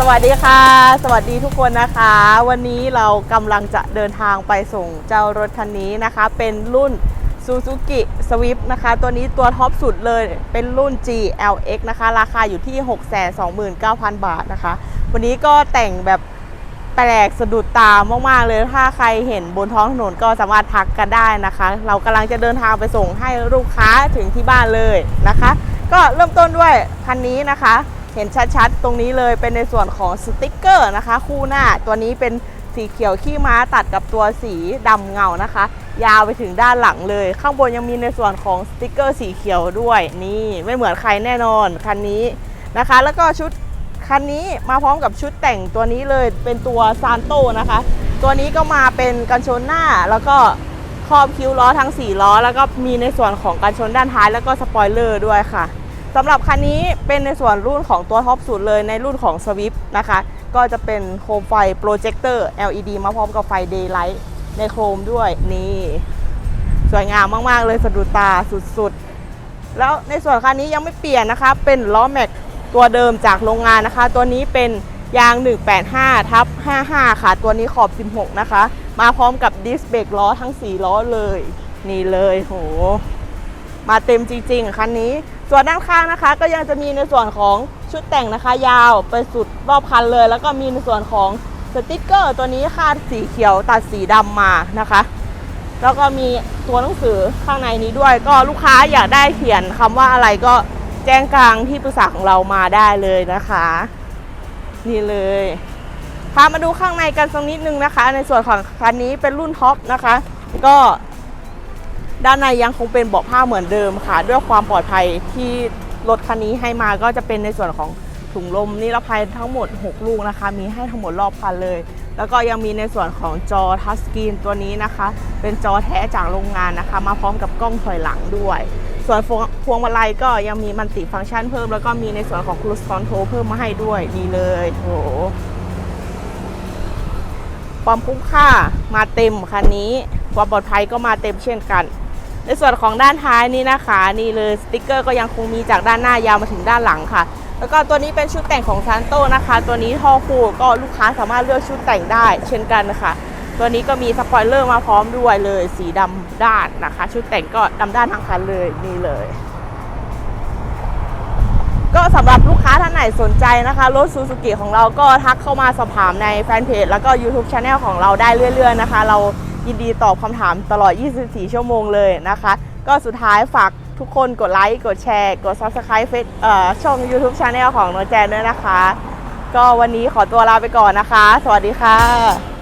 สวัสดีค่ะ สวัสดีทุกคนนะคะ วันนี้เรากำลังจะเดินทางไปส่งเจ้ารถคันนี้นะคะ เป็นรุ่น Suzuki Swift นะคะ ตัวนี้ตัวท็อปสุดเลยเป็นรุ่น GLX นะคะ ราคาอยู่ที่ 629,000 บาทนะคะ วันนี้ก็แต่งแบบแปลกสะดุดตามาก ๆ เลยถ้าใครเห็นบนท้องถนนก็สามารถทักกันได้นะคะ เรากำลังจะเดินทางไปส่งให้ลูกค้าถึงที่บ้านเลยนะคะ ก็เริ่มต้นด้วยคันนี้นะคะ เห็นชัด ๆ ตรงนี้เลยเป็นในส่วนของสติกเกอร์นะคะ คู่หน้าตัวนี้เป็น สีเขียวขี้ม้าตัดกับตัวสีดำเงานะคะ ยาวไปถึงด้านหลังเลย ข้างบนยังมีในส่วนของสติกเกอร์สีเขียวด้วย นี่ไม่เหมือนใครแน่นอนคันนี้นะคะ แล้วก็ชุดคันนี้มาพร้อมกับชุดแต่งตัวนี้เลยเป็นตัวซานโตนะคะ ตัวนี้ก็มาเป็นกันชนหน้าแล้วก็ครอบคิ้วล้อทั้ง 4 ล้อ แล้วก็มีในส่วนของกันชนด้านท้ายแล้วก็สปอยเลอร์ด้วยค่ะ สำหรับคันนี้เป็นในส่วนรุ่นของตัวท็อปสุดเลยในรุ่นของ Swift นะคะ ก็จะเป็นโคมไฟโปรเจคเตอร์ LED มาพร้อมกับไฟ Daylight ในโครมด้วยนี่ สวยงามมาก ๆ เลยสะดุดตาสุดๆ แล้วในส่วนคันนี้ยังไม่เปลี่ยนนะคะ เป็นล้อแม็กตัวเดิมจากโรงงานนะคะ ตัวนี้เป็นยาง 185ทับ55 ค่ะ ตัวนี้ขอบ 16 นะคะ มาพร้อมกับดิสเบรกล้อทั้ง 4 ล้อเลย นี่เลยโหมาเต็มจริงๆคันนี้ ส่วนด้านข้างนะคะ ก็ยังจะมีในส่วนของชุดแต่งนะคะ ยาวไปสุดรอบคันเลย แล้วก็มีในส่วนของสติกเกอร์ ตัวนี้คาดสีเขียวตัดสีดำมานะคะ แล้วก็มีตัวหนังสือข้างในนี้ด้วย ก็ลูกค้าอยากได้เขียนคำว่าอะไรก็แจ้งกลางที่ปรึกษาของเรามาได้เลยนะคะ นี่เลยพามาดูข้างในกันสักนิดนึงนะคะ ในส่วนของคันนี้เป็นรุ่นท็อปนะคะ ก็ ด้านในยังคงเป็นเบาะผ้าเหมือนเดิมค่ะ ด้วยความปลอดภัยที่รถคันนี้ให้มาก็จะเป็นในส่วนของถุงลมนิรภัยทั้งหมด 6 ลูกนะคะ มีให้ทั้งหมดรอบคันเลย แล้วก็ยังมีในส่วนของจอทัชสกรีนตัวนี้นะคะ เป็นจอแท้จากโรงงานนะคะ มาพร้อมกับกล้องถอยหลังด้วย ส่วนพวงพวงมาลัยก็ยังมีมันติฟังก์ชันเพิ่ม แล้วก็มีในส่วนของ cruise control เพิ่มมาให้ด้วยนี่เลยโหความคุ้มค่ามาเต็มคันนี้ความปลอดภัยก็มาเต็มเช่นกัน ในส่วนของด้านท้ายนี่นะคะ นี่เลยสติกเกอร์ก็ยังคงมีจากด้านหน้ายาวมาถึงด้านหลังค่ะ แล้วก็ตัวนี้เป็นชุดแต่งของซานโตนะคะ ตัวนี้ท่อคู่ก็ลูกค้าสามารถเลือกชุดแต่งได้ เช่นกันค่ะ ตัวนี้ก็มีสปอยเลอร์มาพร้อมด้วยเลย สีดำด้านนะคะ ชุดแต่งก็ดำด้านทั้งคันเลยนี่เลย ก็สำหรับลูกค้าท่านไหนสนใจนะคะรถซูซูกิของเราก็ทักเข้ามาสอบถามในแฟนเพจแล้วก็ YouTube Channel ของเราได้เรื่อย ๆนะคะ เรา ยินดีตอบคำถามตลอด 24 ชั่วโมงเลยนะคะ ก็สุดท้ายฝากทุกคนกดไลค์กดแชร์ กด Subscribe เฟซช่อง YouTube Channel ของน้องแจนด้วยนะคะ ก็วันนี้ขอตัวลาไปก่อนนะคะ สวัสดีค่ะ